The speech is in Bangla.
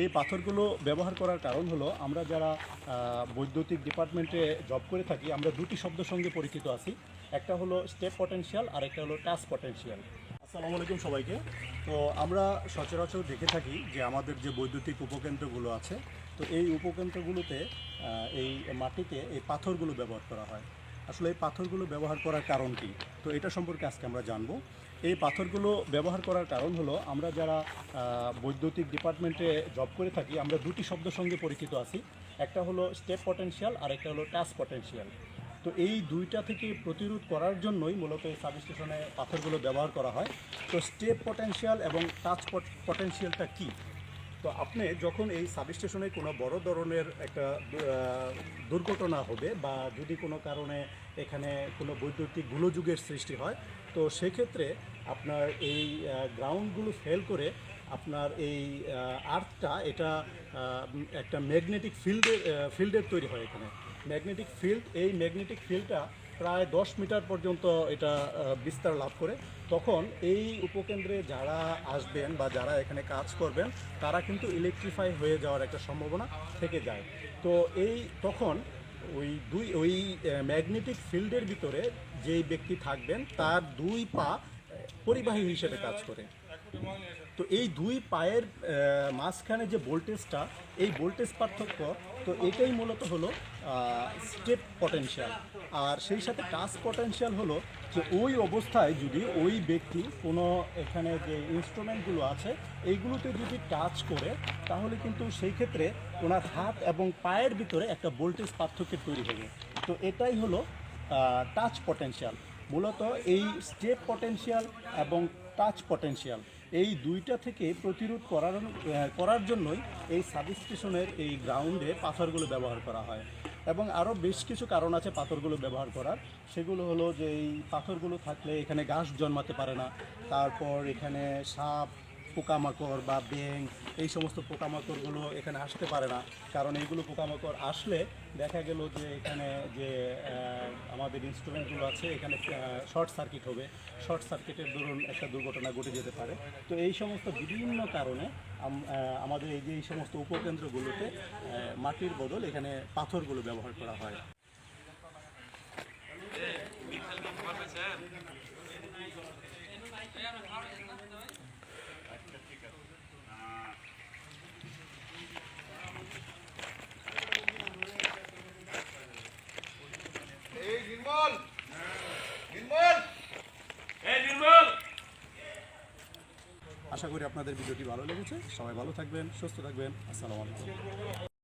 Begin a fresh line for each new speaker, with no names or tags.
এই পাথরগুলো ব্যবহার করার কারণ হলো আমরা যারা বৈদ্যুতিক ডিপার্টমেন্টে জব করে থাকি, আমরা দুটি শব্দের সঙ্গে পরিচিত আছি। একটা হলো স্টেপ পটেনশিয়াল, আর একটা হলো টাচ পটেনশিয়াল। আসসালামু আলাইকুম সবাইকে। তো আমরা সচরাচর দেখে থাকি যে আমাদের যে বৈদ্যুতিক উপকেন্দ্রগুলো আছে, তো এই উপকেন্দ্রগুলোতে এই মাটিতে এই পাথরগুলো ব্যবহার করা হয়। আসলে এই পাথরগুলো ব্যবহার করার কারণ কি? তো এটা সম্পর্কে আজকে আমরা জানব। এই পাথরগুলো ব্যবহার করার কারণ হলো আমরা যারা বৈদ্যুতিক ডিপার্টমেন্টে জব করে থাকি, আমরা দুটি শব্দ সঙ্গে পরিচিত আছি। একটা হলো স্টেপ পটেন্সিয়াল আর একটা হলো টাচ পটেন্সিয়াল তো এই দুইটা থেকে প্রতিরোধ করার জন্যই মূলত এই সাবস্টেশনে পাথরগুলো ব্যবহার করা হয়। তো স্টেপ পটেন্সিয়াল এবং টাচ পটেন্সিয়ালটা কী? তো আপনি যখন এই সাবস্টেশনে কোনো বড় ধরনের একটা দুর্ঘটনা হবে বা যদি কোনো কারণে এখানে কোনো বৈদ্যুতিক গোলযোগের সৃষ্টি হয়, তো সেক্ষেত্রে আপনার এই গ্রাউন্ডগুলো ফেল করে আপনার এই আর্থটা এটা একটা ম্যাগনেটিক ফিল্ডের ফিল্ডের তৈরি হয় এখানে। ম্যাগনেটিক ফিল্ড এই ম্যাগনেটিক ফিল্ডটা প্রায় দশ মিটার পর্যন্ত এটা বিস্তার লাভ করে। তখন এই উপকেন্দ্রে যারা আসবেন বা যারা এখানে কাজ করবেন, তারা কিন্তু ইলেকট্রিফাই হয়ে যাওয়ার একটা সম্ভাবনা থেকে যায়। তো এই তখন ওই দুই, ওই ম্যাগনেটিক ফিল্ডের ভিতরে যেই ব্যক্তি থাকবেন, তার দুই পা পরিবাহী হিসেবে কাজ করে। তো এই দুই পায়ের মাঝখানে যে ভোল্টেজটা, এই ভোল্টেজ পার্থক্য, তো এটাই মূলত হলো স্টেপ পটেনশিয়াল আর সেই সাথে টাচ পটেনশিয়াল হলো যে ওই অবস্থায় যদি ওই ব্যক্তি কোনো এখানে যে ইনস্ট্রুমেন্টগুলো আছে, এইগুলোতে যদি টাচ করে, তাহলে কিন্তু সেই ক্ষেত্রে ওনার হাত এবং পায়ের ভিতরে একটা ভোল্টেজ পার্থক্য তৈরি হবে। তো এটাই হলো টাচ পটেনশিয়াল মূলত এই স্টেপ পটেন্সিয়াল এবং টাচ পটেন্সিয়াল এই দুইটা থেকে প্রতিরোধ করার করার জন্যই এই সাবস্টেশনের এই গ্রাউন্ডে পাথরগুলো ব্যবহার করা হয়। এবং আরও বেশ কিছু কারণ আছে পাথরগুলো ব্যবহার করার। সেগুলো হলো যে এই পাথরগুলো থাকলে এখানে ঘাস জন্মাতে পারে না। তারপর এখানে সাপ পোকামাকড় বা ব্যাং এই সমস্ত পোকামাকড়গুলো এখানে আসতে পারে না। কারণ এইগুলো পোকামাকড় আসলে দেখা গেল যে এখানে যে আমাদের ইনস্ট্রুমেন্টগুলো আছে, এখানে শর্ট সার্কিট হবে। শর্ট সার্কিটের দরুন একটা দুর্ঘটনা ঘটে যেতে পারে। তো এই সমস্ত বিভিন্ন কারণে আমাদের এই যে এই সমস্ত উপকেন্দ্রগুলোতে মাটির বদল এখানে পাথরগুলো ব্যবহার করা হয়
এই নির্মল নির্মল
এই নির্মল
আশা করি আপনাদের ভিডিওটি ভালো লেগেছে। সবাই ভালো থাকবেন সুস্থ থাকবেন। আসসালামু আলাইকুম।